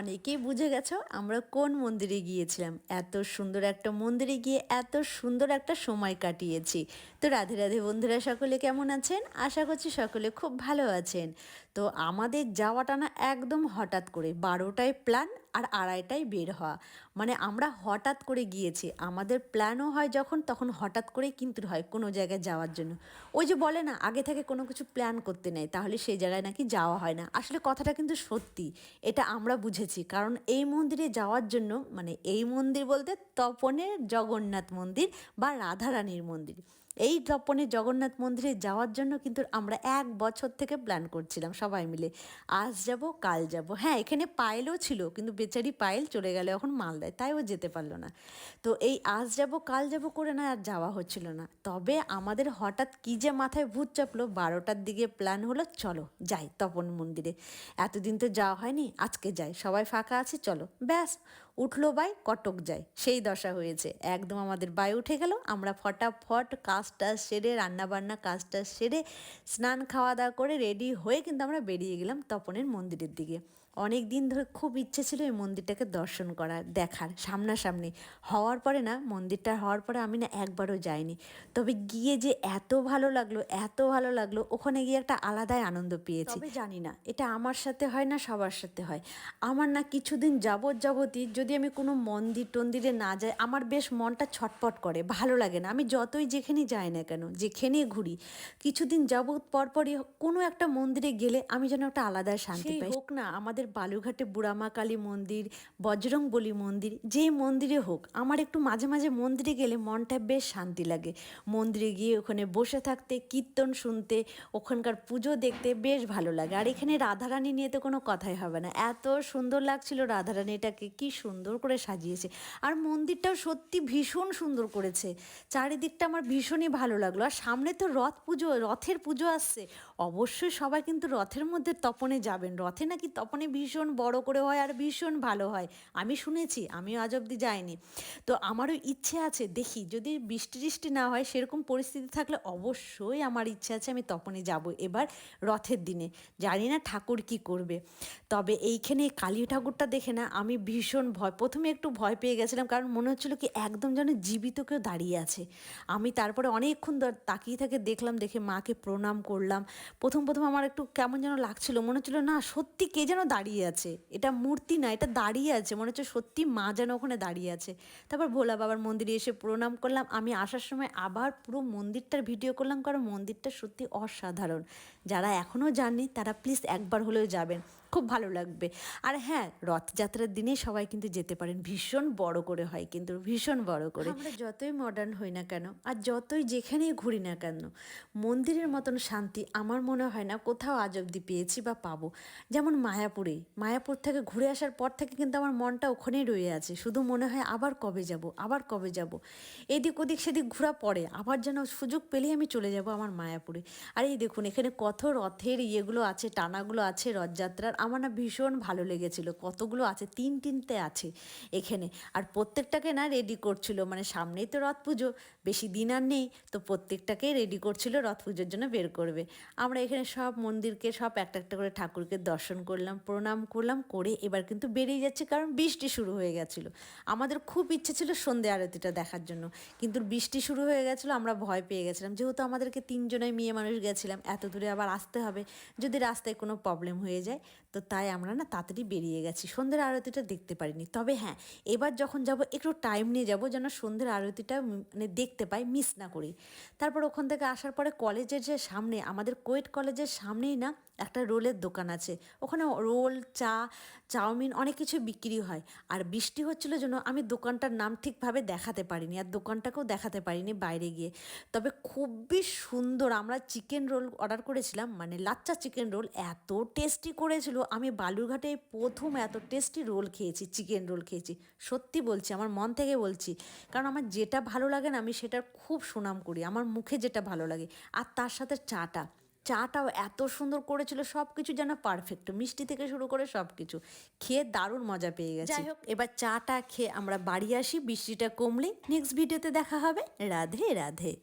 অনেকেই বুঝে গেছো আমরা কোন মন্দিরে গিয়েছিলাম। এত সুন্দর একটা মন্দিরে গিয়ে এত সুন্দর একটা সময় কাটিয়েছি। তো রাধে রাধে বন্ধুরা সকলে কেমন আছেন? আশা করছি সকলে খুব ভালো আছেন। তো আমাদের যাওয়াটা না একদম হঠাৎ করে, বারোটায় প্ল্যান আর আড়াইটায় বের হওয়া। মানে আমরা হঠাৎ করে গিয়েছি, আমাদের প্ল্যানও হয় যখন, তখন হঠাৎ করেই কিন্তু হয় কোনো জায়গায় যাওয়ার জন্য। ওই যে বলে না, আগে থেকে কোনো কিছু প্ল্যান করতে নেই, তাহলে সেই জায়গায় নাকি যাওয়া হয় না। আসলে কথাটা কিন্তু সত্যি, এটা আমরা বুঝেছি। কারণ এই মন্দিরে যাওয়ার জন্য মানে এই মন্দির বলতে তপনের জগন্নাথ মন্দির বা রাধারানীর মন্দির। এই তপনের জগন্নাথ মন্দিরে যাওয়ার জন্য কিন্তু আমরা এক বছর থেকে প্ল্যান করছিলাম সবাই মিলে। আজ যাব, কাল যাব। হ্যাঁ এখানে পায়েলও ছিল, কিন্তু বেচারি পায়েল চলে গেল এখন মালদায়, তাই ও যেতে পারল না। তো এই আজ যাব, কাল যাব করে না, আর যাওয়া হচ্ছিল না। তবে আমাদের হঠাৎ কী যে মাথায় ভূত চাপলো, বারোটার দিকে প্ল্যান হলো, চলো যাই তপন মন্দিরে। এতদিন তো যাওয়া হয়নি, আজকে যাই, সবাই ফাঁকা আছে, চলো। ব্যাস উঠল বাই কটক যায়। সেই দশা হয়েছে। একদম আমাদের বাই উঠে গেল। আমরা ফটাফট কাজটা সেরে রান্নাবান্না কাজটা সেরে স্নান খাওয়া দাওয়া করে রেডি হয়ে কিন্তু আমরা বেরিয়ে গেলাম তপনের মন্দিরের দিকে। অনেক দিন ধরে খুব ইচ্ছে ছিল এই মন্দিরটাকে দর্শন করার দেখার সামনাসামনি। হওয়ার পরে না মন্দিরটা হওয়ার পরে আমি না একবারও যাইনি। তবে গিয়ে যে এত ভালো লাগল এত ভালো লাগল ওখানে গিয়ে একটা আলাদাই আনন্দ পেয়েছি। জানি না। এটা আমার সাথে হয় না সবার সাথে হয়। আমার না কিছুদিন যাবৎ যাবতই যদি আমি কোনো মন্দির টন্দিরে না যাই আমার বেশ মনটা ছটপট করে ভালো লাগে না। আমি যতই যেখানে যাই না কেন যেখানে ঘুরি কিছুদিন যাবৎ পরপরই কোনো একটা মন্দিরে গেলে আমি যেন একটা আলাদা শান্তি পাই। হোক না আমাদের বালুঘাটে বুড়ামা কালী মন্দির বজরং বলি মন্দির যে মন্দিরে হোক আমার একটু মাঝে মাঝে মন্দিরে গেলে মনটা বেশ শান্তি লাগে। মন্দিরে গিয়ে ওখানে বসে থাকতে কীর্তন শুনতে ওখানকার পুজো দেখতে বেশ ভালো লাগে। আর এখানে রাধারানী নিয়ে তো কোনো কথাই হবে না। এত সুন্দর লাগছিল রাধারানীটাকে কী সুন্দর করে সাজিয়েছে। আর মন্দিরটাও সত্যি ভীষণ সুন্দর করেছে। চারিদিকটা আমার ভীষণই ভালো লাগল। আর সামনে তো রথ পুজো, রথের পুজো আসছে। অবশ্যই সবাই কিন্তু রথের মধ্যে তপনে যাবেন। রথে নাকি তপনে ভীষণ বড় করে হয় আর ভীষণ ভালো হয়। আমি শুনেছি, আমিও আজ অব্দি যাইনি। তো আমারও ইচ্ছে আছে, দেখি যদি বৃষ্টি টিষ্টি না হয়, সেরকম পরিস্থিতি থাকলে অবশ্যই আমার ইচ্ছে আছে আমি তপনে যাব এবার রথের দিনে। জানি না ঠাকুর কি করবে। তবে এইখানে কালী ঠাকুরটা দেখে না, আমি ভীষণ ভয়, প্রথমে একটু ভয় পেয়ে গেছিলাম কারণ মনে হচ্ছিল কি একদম যেন জীবিত কেউ দাঁড়িয়ে আছে। আমি তারপরে অনেকক্ষণ ধর তাকিয়ে থেকে দেখলাম, দেখে মাকে প্রণাম করলাম। প্রথম প্রথম আমার একটু কেমন যেন লাগছিল, মনে হচ্ছিল না সত্যি কে যেন দাঁড়িয়ে আছে। এটা মূর্তি না, এটা দাঁড়িয়ে আছে, মনে হচ্ছে সত্যি মা যেন ওখানে দাঁড়িয়ে আছে। তারপর ভোলা বাবার মন্দিরে এসে প্রণাম করলাম। আমি আসার সময় আবার পুরো মন্দিরটার ভিডিও করলাম, কারণ মন্দিরটা সত্যি অসাধারণ। যারা এখনও যাননি, তারা প্লিজ একবার হলেও যাবেন। খুব ভালো লাগবে। আর হ্যাঁ রথযাত্রার দিনে সবাই কিন্তু যেতে পারেন। ভীষণ বড় করে হয় কিন্তু, ভীষণ বড় করে। যতই মডার্ন হই না কেন, আর যতই যেখানেই ঘুরি না কেন, মন্দিরের মতন শান্তি আমার মনে হয় না কোথাও আজ অব্দি পেয়েছি বা পাবো। যেমন মায়াপুরে, মায়াপুর থেকে ঘুরে আসার পর থেকে কিন্তু আমার মনটা ওখানেই রয়ে আছে। শুধু মনে হয় আবার কবে যাব, আবার কবে যাব। এদিক ওদিক সেদিক ঘোরা পড়ে আবার যেন সুযোগ পেলেই আমি চলে যাব আমার মায়াপুরে। আর এই দেখুন, এখানে কত রথের ইয়েগুলো আছে, টানাগুলো আছে রথযাত্রার। আমার না ভীষণ ভালো লেগেছিল। কতগুলো আছে? তিন তিনটে আছে এখানে। আর প্রত্যেকটাকে না রেডি করছিল। মানে সামনেই তো রথ পুজো, বেশি দিন আর নেই, তো প্রত্যেকটাকে রেডি করছিল রথ পুজোর জন্য বের করবে। আমরা এখানে সব মন্দিরকে, সব একটা একটা করে ঠাকুরকে দর্শন করলাম, প্রণাম করলাম, করে এবার কিন্তু বেরিয়ে যাচ্ছে কারণ বৃষ্টি শুরু হয়ে গেছিল। আমাদের খুব ইচ্ছে ছিল সন্ধে আরতিটা দেখার জন্য, কিন্তু বৃষ্টি শুরু হয়ে গেছিল, আমরা ভয় পেয়ে গেছিলাম। যেহেতু আমাদেরকে তিনজনাই মেয়ে মানুষ গেছিলাম, এত দূরে আবার আসতে হবে। যদি রাস্তায় কোনো প্রবলেম হয়ে যায় তো তাই আমরা না তাড়াতাড়ি বেরিয়ে গেছি। সন্ধ্যের আরতিটা দেখতে পারিনি। তবে হ্যাঁ এবার যখন যাব, একটু টাইম নিয়ে যাব যেন সন্ধ্যের আরতিটা মানে দেখতে পাই মিস না করি। তারপর ওখান থেকে আসার পরে কলেজের যে সামনে, আমাদের কোয়েট কলেজের সামনেই না একটা রোলের দোকান আছে। ওখানে রোল, চা, চাউমিন অনেক কিছু বিক্রি হয়। আর বৃষ্টি হচ্ছিল জন্য আমি দোকানটার নাম ঠিকভাবে দেখাতে পারিনি আর দোকানটাকেও দেখাতে পারিনি বাইরে গিয়ে। তবে খুবই সুন্দর, আমরা চিকেন রোল অর্ডার করেছিলাম। মানে লাচ্চা চিকেন রোল এত টেস্টি করেছিল। আমি বালুরঘাটে প্রথম এত টেস্টি রোল খেয়েছি চিকেন রোল খেয়েছি। সত্যি বলছি আমার মন থেকে বলছি। কারণ আমার যেটা ভালো লাগে না আমি সেটার খুব সুনাম করি। আমার মুখে যেটা ভালো লাগে। আর তার সাথে চাটা। চাটাও এত সুন্দর করেছিল সব কিছু যেন পারফেক্ট মিষ্টি থেকে শুরু করে সব কিছু খেয়ে দারুণ মজা পেয়ে গেছে। যাই হোক। এবার চাটা খেয়ে আমরা বাড়ি আসি বৃষ্টিটা কমলে নেক্সট ভিডিওতে দেখা হবে। রাধে রাধে।